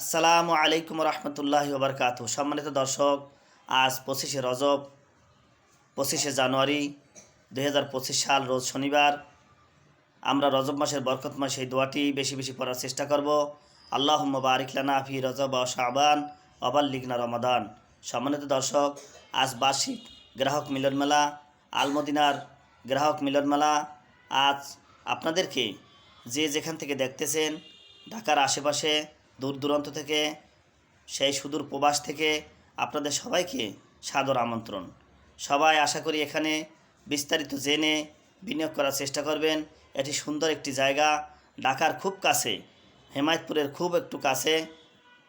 আসসালামু আলাইকুম রহমতুল্লাহ ওবরকাত সম্মানিত দর্শক, আজ পঁচিশে রজব, পঁচিশে জানুয়ারি দু হাজার পঁচিশ সাল, রোজ শনিবার। আমরা রজব মাসের বরকত মাস এই দোয়াটি বেশি বেশি পড়ার চেষ্টা করব। আল্লাহ বারিকলানা ফি রজব ও শাহবান অবাল লিগনা রমাদান। সম্মানিত দর্শক, আজ বার্ষিক গ্রাহক মিলন মেলা, আলমদিনার গ্রাহক মিলন মেলা। আজ আপনাদেরকে যে যেখান থেকে দেখতেছেন, ঢাকার আশেপাশে দূর দূরান্ত থেকে, সেই সুদূর প্রবাস থেকে আপনাদের সবাইকে সাদর আমন্ত্রণ। সবাই আশা করি এখানে বিস্তারিত জেনে বিনিয়োগ করার চেষ্টা করবেন। এটি সুন্দর একটি জায়গা, ঢাকার খুব কাছে, হেমায়তপুরের খুব একটু কাছে।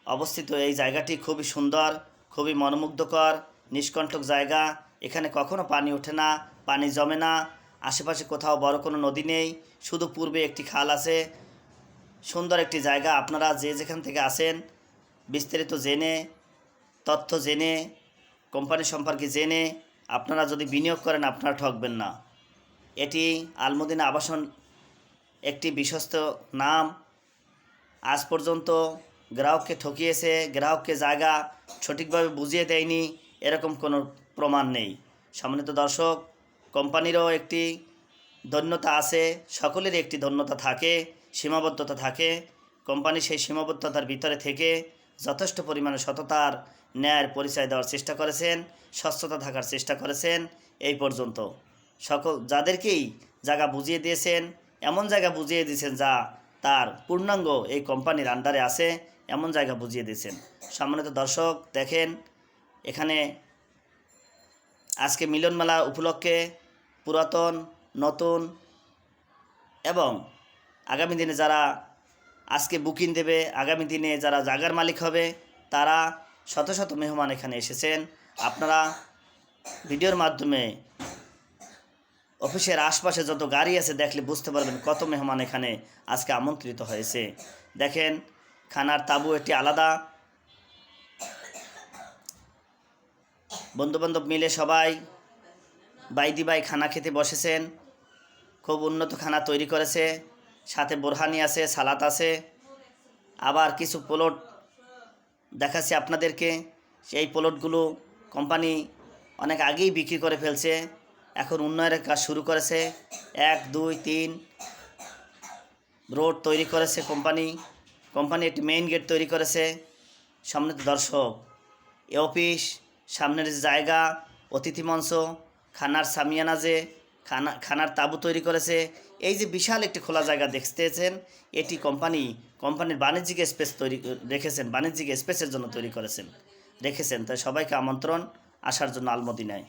অবস্থিত এই জায়গাটি খুবই সুন্দর, খুবই মনোমুগ্ধকর, নিষ্কণ্টক জায়গা। এখানে কখনো পানি ওঠে না, পানি জমে না। আশেপাশে কোথাও বড় কোনো নদী নেই, শুধু পূর্বে একটি খাল আছে। সুন্দর একটি জায়গা। আপনারা যে যেখান থেকে আসেন বিস্তারিত জেনে, তথ্য জেনে, কোম্পানি সম্পর্কে জেনে, আপনারা যদি বিনিয়োগ করেন, আপনারা ঠকবেন না। এটি আলমদিনা আবাসন একটি বিশ্বস্ত নাম। আজ পর্যন্ত গ্রাহককে ঠকিয়েছে, গ্রাহককে জায়গা সঠিকভাবে বুঝিয়ে দেয়নি, এরকম কোনো প্রমাণ নেই। সম্মানিত দর্শক, কোম্পানিরও একটি ধন্যতা আছে, সকলেরই একটি ধন্যতা থাকে। সীমাবদ্ধতা থাকে। কোম্পানি সেই সীমাবদ্ধতার ভিতরে থেকে যথেষ্ট পরিমাণে সততার ন্যায়ের পরিচয় দেওয়ার চেষ্টা করেছেন, স্বচ্ছতা থাকার চেষ্টা করেছেন এই পর্যন্ত। সকল, যাদেরকেই জায়গা বুঝিয়ে দিয়েছেন, এমন জায়গা বুঝিয়ে দিয়েছেন যা তার পূর্ণাঙ্গ এই কোম্পানির আন্ডারে আছে, এমন জায়গা বুঝিয়ে দিয়েছেন। সম্মানিত দর্শক, দেখেন, এখানে আজকে মিলন মেলা উপলক্ষে পুরাতন, নতুন এবং আগামী দিনে যারা আজকে বুকিং দেবে, আগামী দিনে যারা জাগার মালিক হবে, তারা শত শত মেহমান এখানে এসেছেন। আপনারা ভিডিওর মাধ্যমে অফিসের আশপাশে যত গাড়ি আছে দেখলে বুঝতে পারবেন কত মেহমান এখানে আজকে আমন্ত্রিত হয়েছে। দেখেন, খানার তাবু একটি আলাদা। বন্ধুবান্ধব মিলে সবাই বাইদি বাই খানা খেতে বসেছেন। খুব উন্নত খানা তৈরি করেছে। সাথে বোরহানি আছে, সালাত আছে। আবার কিছু প্লট দেখাচ্ছি আপনাদেরকে। সেই প্লটগুলো কোম্পানি অনেক আগেই বিক্রি করে ফেলছে। এখন উন্নয়নের কাজ শুরু করেছে। এক, দুই, তিন রোড তৈরি করেছে কোম্পানি কোম্পানি একটি মেইন গেট তৈরি করেছে। সামনে দর্শক। এ অফিস সামনের জায়গা, অতিথি মঞ্চ, খানার সামিয়ানা যে খানা, খানার তাঁবু তৈরি করেছে। এই যে বিশাল একটি খোলা জায়গা দেখতেছেন, এটি কোম্পানি, কোম্পানির বাণিজ্যিক স্পেস তৈরি রেখেছেন, বাণিজ্যিক স্পেসের জন্য তৈরি করেছেন। রেখেছেন, তাই সবাইকে আমন্ত্রণ, আসার জন্য আলমদিনায়